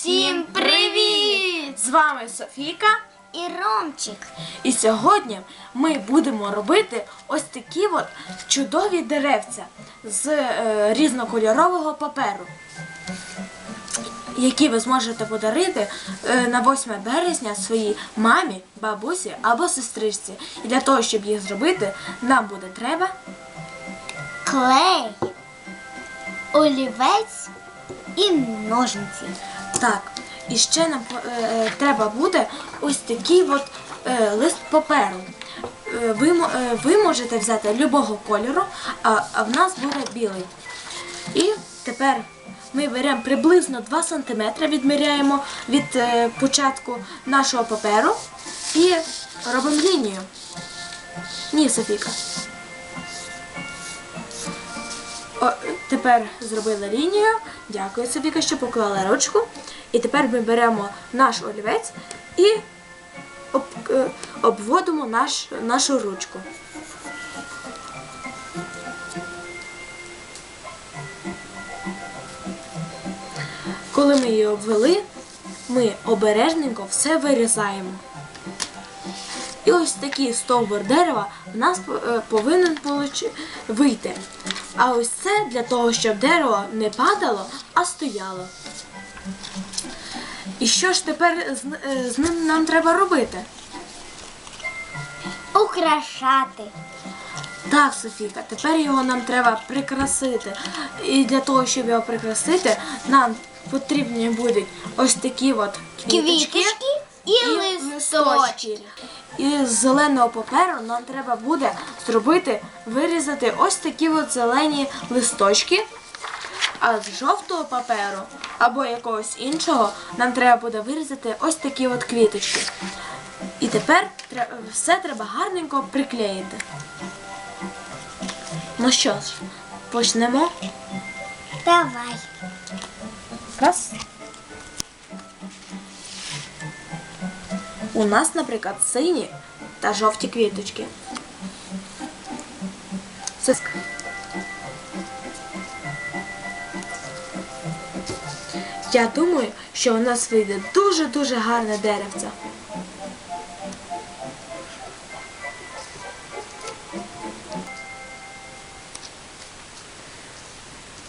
Всім привіт! З вами Софійка. І Ромчик. І сьогодні ми будемо робити ось такі от чудові деревця з е, різнокольорового паперу, які ви зможете подарити е, на 8 березня своїй мамі, бабусі або сестричці. І для того, щоб їх зробити, нам буде треба Клей, олівець і ножниці. Так, і ще нам е, е, треба буде ось такий от е, лист паперу. Е, ви, е, ви можете взяти любого кольору, а, а в нас буде білий. І тепер ми беремо приблизно 2 см, відміряємо від е, початку нашого паперу і робимо лінію. Ні, Софіка. О, тепер зробили лінію. Дякую, Софіка, що поклала ручку. І тепер ми беремо наш олівець і об, е, обводимо наш, нашу ручку. Коли ми її обвели, ми обережненько все вирізаємо. І ось такий стовбур дерева в нас е, повинен вийти. А ось це для того, щоб дерево не падало, а стояло. І що ж тепер з, е, ним нам треба робити? Украшати. Так, Софійка, тепер його нам треба прикрасити. І для того, щоб його прикрасити, нам потрібні будуть ось такі от квіточки. Квіточки і, листочки. І з зеленого паперу нам треба буде зробити, вирізати ось такі от зелені листочки. А з жовтого паперу або якогось іншого нам треба буде вирізати ось такі от квіточки. І тепер все треба гарненько приклеїти. Ну що ж, почнемо. Давай. Раз. У нас, наприклад, сині та жовті квіточки. Я думаю, що у нас вийде дуже-дуже гарне деревце.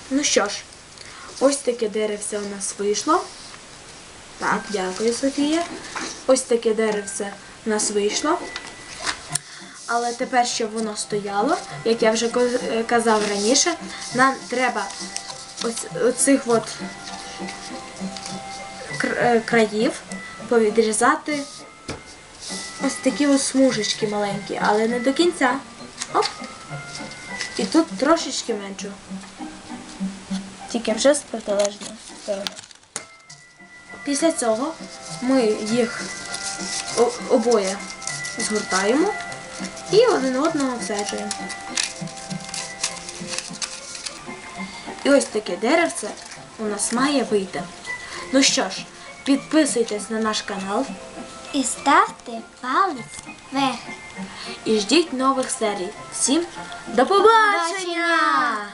Ну що ж, ось таке деревце у нас вийшло. Так, дякую, Софія. Ось таке деревце у нас вийшло. Але тепер, щоб воно стояло, як я вже казав раніше, нам треба оцих от е, країв повідрізати ось такі ось смужечки маленькі, але не до кінця. Оп. І тут трошечки менше. Тільки вже з протилежної сторони. Після цього ми їх обоє згортаємо і один одного всаджуємо. І ось таке деревце у нас має вийти. Ну що ж, підписуйтесь на наш канал І ставте палець вверх. і ждіть нових серій. Всім до побачення!